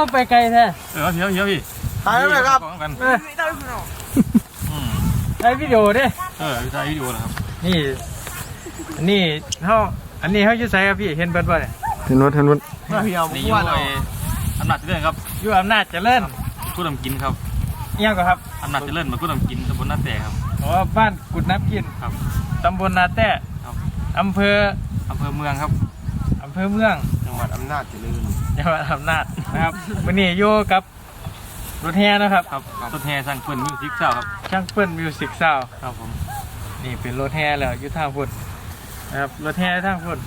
อ๋อไปไกลแท้เออเดี๋ยวเดี๋ยวพี่ถ่ายแล้วเลยครับ ของกันเอออืมได้วิดีโอเด้เออถ่ายวิดีโอแล้วครับนี่ อันนี้เขาอันนี้เขาอยู่ไสครับพี่เห็นเบิดบ่เนี่ยเห็นวัดเห็นวัดมาพี่เอานี่อยู่ไอ้อำนาจเจริญครับอยู่อำนาจเจริญกู้นำกินครับเอียงก็ครับอำนาจเจริญมากู้นำกินตำบลนาแต่ครับ อ๋อบ้านกุดน้ำกินครับตำบลนาแต้ครับอำเภออำเภอเมืองครับอำเภอเมืองจังห วัดอำนาจเจริญจังหวัดอำนาจนะครับวันนี้อยู่กับรถแห่นะครับครับต้นแห่สร้างเปิ้นมิวสิกเจ้าครับช่างเปิ้ลมิวสิกซาวครับผมนี่เป็นรถแห่แล้วอยู่ทางพุ่นนะครับรถแห่ทางพุ่น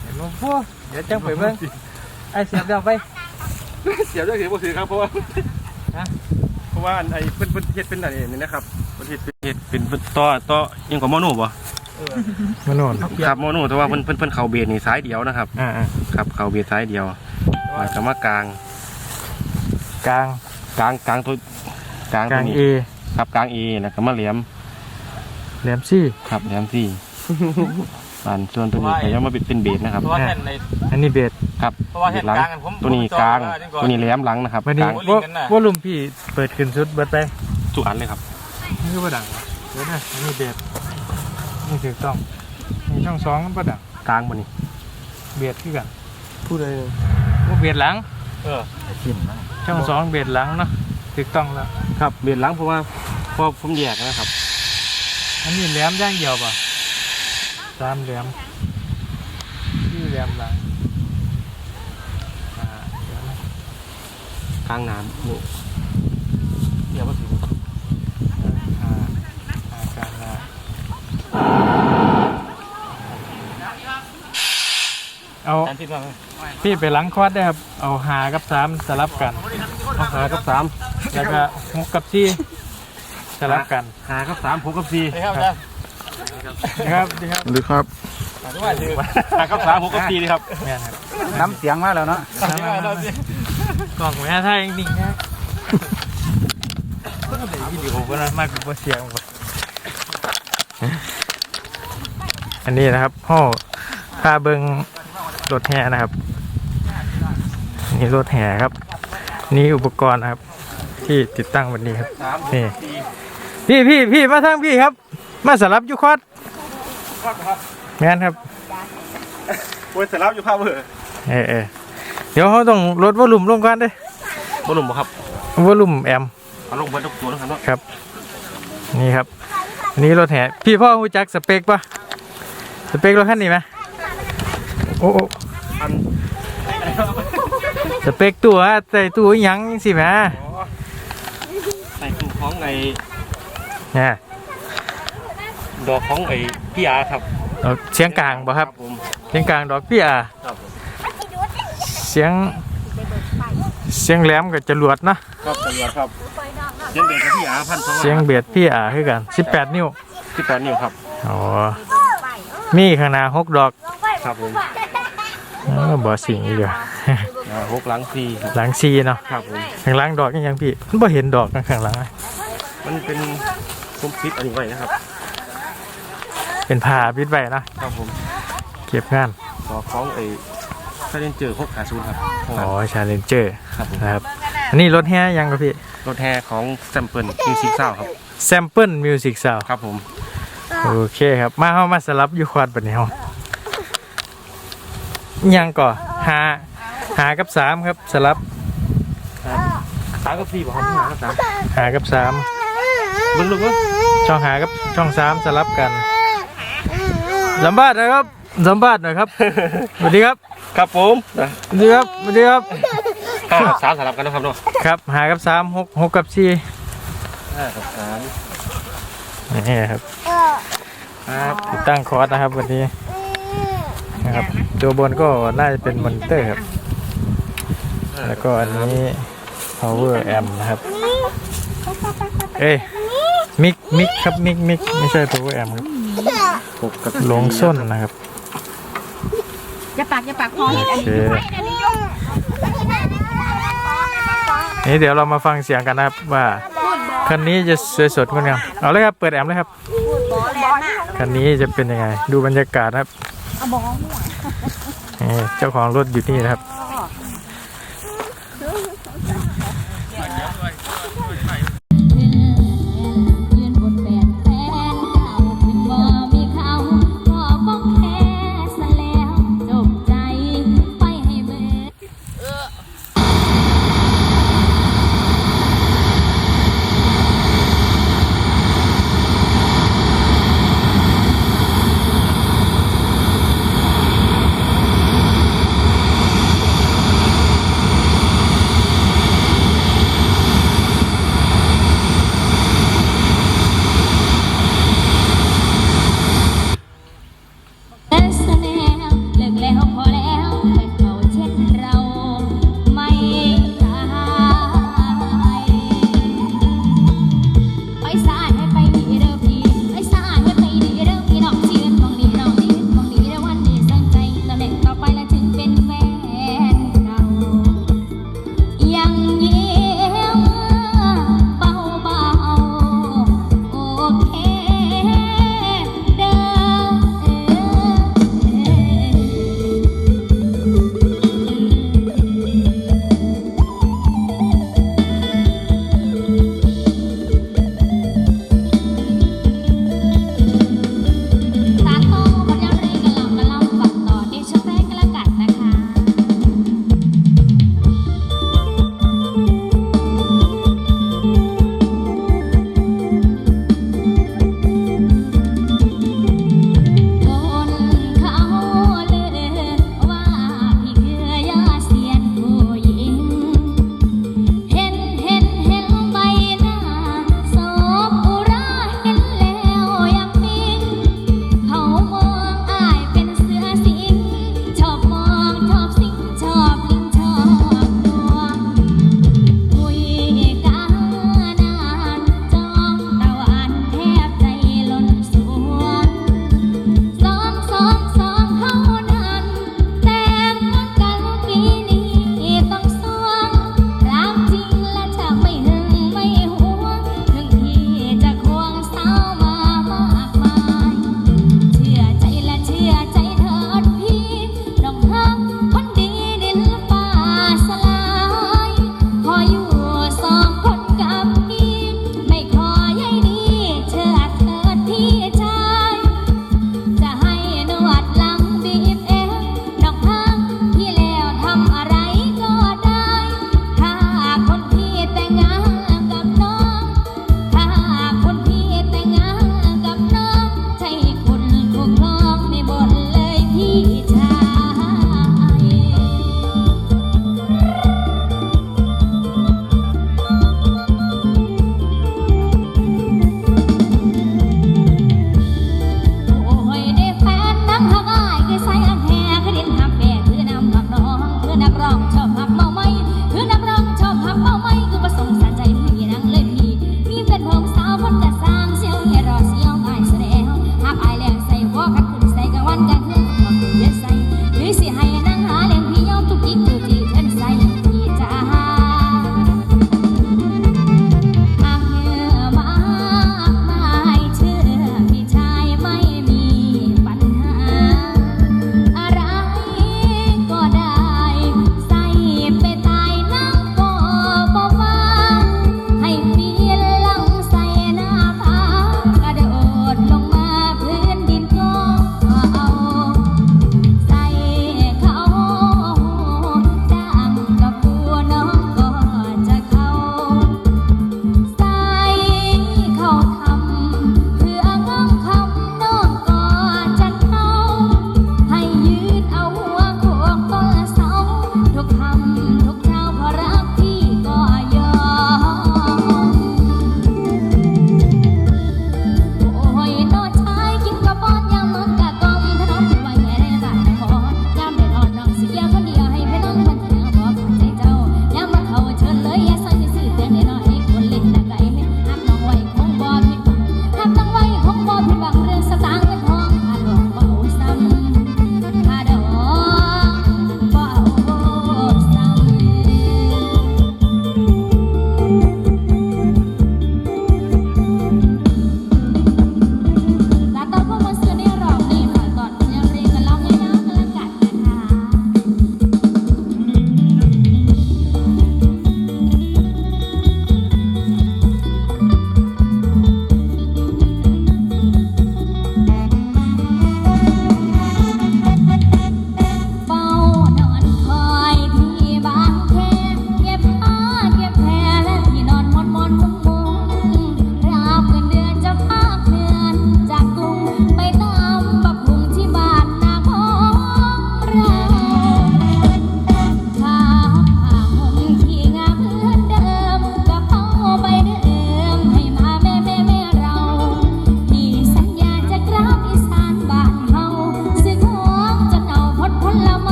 เห็นบ่พวกเดี๋ยวจังไปเบิ่งไอ้เสียบดาวไปเสียบได้เสียบบ่ถือครับเพราะว่าฮะเพราะว่าอันไอ้เพิ่นเพิ่นเฮ็ดเป็นอันนี้นี่นะครับเพิ่นเฮ็ดเป็นเฮ็ดเป็นต่อต่อยังกับโมโนบ่ มาโน่นครับโมโนแต่ว่าเพิ่นเพิ่นเพิ่นเข้าเบสนี่สายเดียวนะครับอ่าครับเข้าเบสสายเดียวแล้วก็มากลางๆกลางกลางกลางตัวกลางกตัลาวงนี้เอครับกลางเอแล้วก็มาเหลี่ยมแหลมซี่ ครับแหลมสี่บานส่วนตัวนี้ก็ยังมาเป็นเป็นเบสนะครับ เพราะว่าแท่นในอันนี้เบสครับเพราะว่าแท่นหลังกลางกันผมตัวนี้กลางตัวนี้แหลมหลังนะครับวันกนี้ลางโอ้ลิว่างกันน่ะว่าลุมพี่เปิดขึ้นสุดเบิดไปสุอันเลยครับนี่คือประดังวะเดี๋ยวนะอันนี้เบส นี่ถูกต้องนี่ช่องสองมันประดังกลางบนนี้เบสคือกันผู้ใดว่าเบสหลัง เออช่องสองเบสหลังเนาะถูกต้องแล้วครับเบสหลังเพราะว่าเพราะผมแยกนะครับ อันนี้แหลมอย่างเดียวป่ะสามแหลมที่แหลมหลังอ่าเดี๋ยวนะกลางน้ำนี่เดี๋ยวมาถึง อ่าอ่าการละ เอาแทนที่ว่าพี่ไปหลังคอร์ดได้ครับ เอาหากับสามสลับกันเอาหากับสามแล้วก็หกกับสี่สลับกันหากับสามหกกับสี่ไอ้ครับอาจารย์นะครับดีครับหรือครับหมายถึงว่าถือหากับสามหกกับสี่เลยครับแม่นครับน้ำเสียงมาแล้วเนาะหมายถึงว่าเราสิกล่องแม่ไทยจริงๆนะวิดีโอก็น่ามากกว่าเสียงว่ะอันนี้นะครับห้อพาเบิง รถแห่นะครับ นี่รถแห่ครับ นี่อุปกรณ์นะครับ ที่ติดตั้งวันนี้ครับนี่พี่พี่พี่มาทางพี่ครับ มาสลับอยูคอดงานครับโอ้ยเสร็จแล้วอยู่ภาพเบอร์เออเออเดี๋ยวเขาต้องลดวอลลุ่มลงก่อนเด้บอลลูนบ่ครับวอลลุ่มแอมเอาลงเบิดทุกตัวนะครับเนาะครับ นี่ครับอันนี้รถแห่พี่พ่อรู้จักสเปคปะสเปครถคันนี้ไหมโอ้โอ้ สเปคตัวใส่ตัวอิหยังสิแหม่ใส่ตู้ของไอ้เนี่ยดอกของไอ้พี่อาครับเอาเสียงกลางบ่ครับผมเสียงกลางดอกพี่อะครับผมเสียงเสียงแหลมกับจรวดเนาะครับตำรวจครับเสียงเบสกับพี่อาพันสองเสียงเบียดพี่อะคือกัน18นิ้วที่แปดนิ้วครับอ๋อมีข้างหน้าหกดอกครับผมเออบ่สิงอีกเดียวอ่า หกหลังสี่ครับหลังซีเนาะครับผมข้างหล่างดอกยังยังพี่มันบ่เห็นดอกนะข้างหลังอะมันเป็นซุ้มพิษอันนี้ไว้นะครับ เป็นผ้าปิดไว้นะครับผมเก็บงานดอกของไอ้ถ้าเล่นเจอหกขาศูนย์ครับข้างหลัอ๋งอชาเลนเจอร์ครับผมนะครับอันนี้รถแห่ยังครับพี่รถแห่ของแซมเปิลมิวสิกซาวครับแซมเปิลมิวสิกซาวครับผมโอเคครับมาเฮามาสลับอยู่ควอดบัดนี้เฮายังก่อหา หากับสามครับสลับสามกับสี่บอกครับพี่หากับสามหากับสามเบิ้งลูกเบิ้งช่องหากับช่องสามสลับกันสัมภาษณ์หนะครับสัมภาษณ์หน่อยครับสวัสดีครับ ครับผมสวัสดีครับสวัสดีครับห้ากับสามสลับกันนะครับเนาะครับหากับสามหกหกกับสี่ห้ากับสามนี่ครับครับติดตั้งคอร์สนะครับวันนี้นะครับตัวบนก็น่าจะเป็นมอนิเตอร์ครับ แล้วก็อันนี้ power amp นะครับ เอ้ยมิกมิกครับมิกมิกไม่ใช่ power amp ครับหกกับลงส้นนะครับอย่าปากอย่าปากพอเห็นอันโอเคนี้อันนี้ยุ่งนี่เดี๋ยวเรามาฟังเสียงกันนะครับว่าคันนี้จะสวยสดงดงามเอาเลยครับเปิดแอมป์เลยครับบอแล้วนะคันนี้จะเป็นยังไง ดูบรรยากาศนะครับเอาบอนี่เจ้าของรถอยู่นี่นะครับ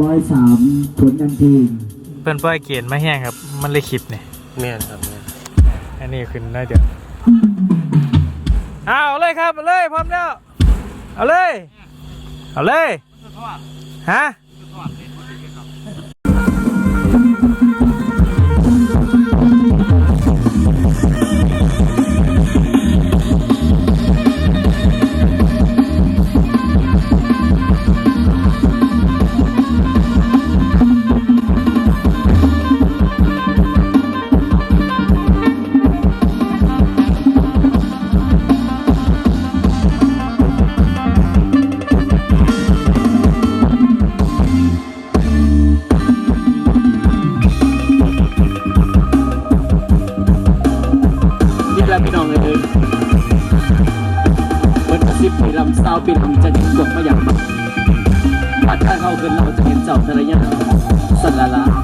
203ผลงานเพลงเพิ่นปล่อยเกียนมาแห้งครับ มันเลยคลิปเนี่ยแม่นครับแม่นอันนี้ขึ้นได้เดี๋ยวเอาเอาเลยครับเอาเลยพร้อมแล้วเอาเลยเอาเลยฮะ ระซิบปีลำสาวปีลำจะถึงกไมาอย่างบัดบัดถ้าเข้าขึ้นเราจะเห็นเจ้าทะเลยะสันละละ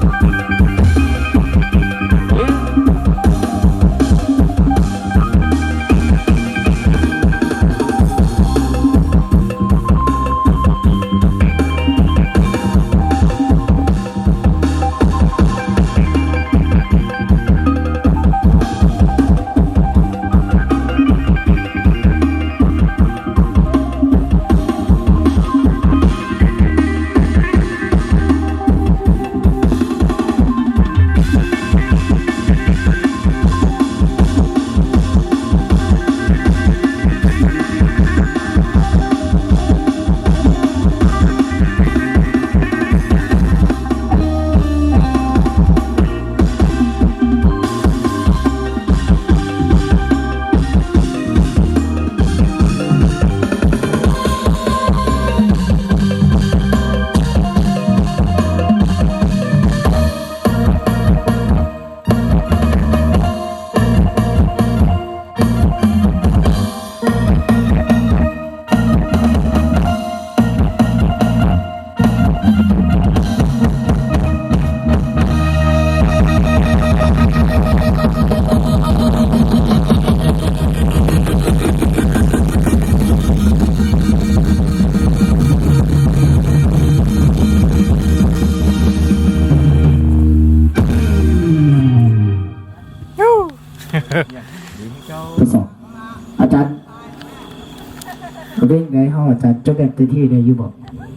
ติที่